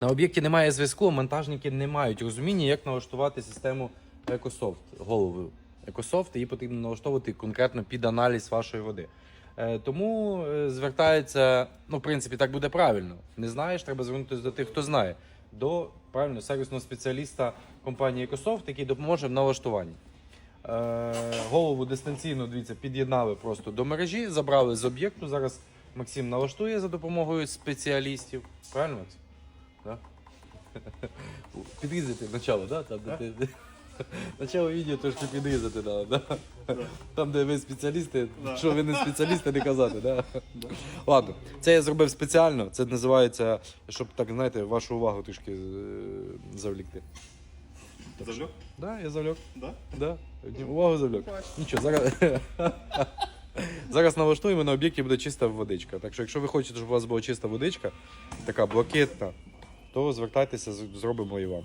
На об'єкті немає зв'язку, монтажники не мають розуміння, як налаштувати систему EcoSoft, голову EcoSoft, її потрібно налаштовувати конкретно під аналіз вашої води. Е, Тому е, звертається, ну, в принципі, так буде правильно. Не знаєш, треба звернутися до тих, хто знає, до правильно сервісного спеціаліста компанії EcoSoft, який допоможе в налаштуванні. Е, Голову дистанційно дивіться, під'єднали просто до мережі, забрали з об'єкту. Зараз Максим налаштує за допомогою спеціалістів. Правильно, Максим? Да? Підрізати начало, да? Там, де ти... Начало відео трошки підрізати треба, да? Там, де ви спеціалісти, що ви не спеціалісти, не казати, да? Ладно, це я зробив спеціально. Це називається, щоб так, знаєте, вашу увагу трішки е, завлікти. Завлек? Да, я завлек. Да? Да, увагу завлек. Нічого, зараз. Зараз налаштуємо на об'єкті буде чиста водичка. Так що, якщо ви хочете, щоб у вас була чиста водичка, така блакитна, то звертайтеся, зробимо і вам.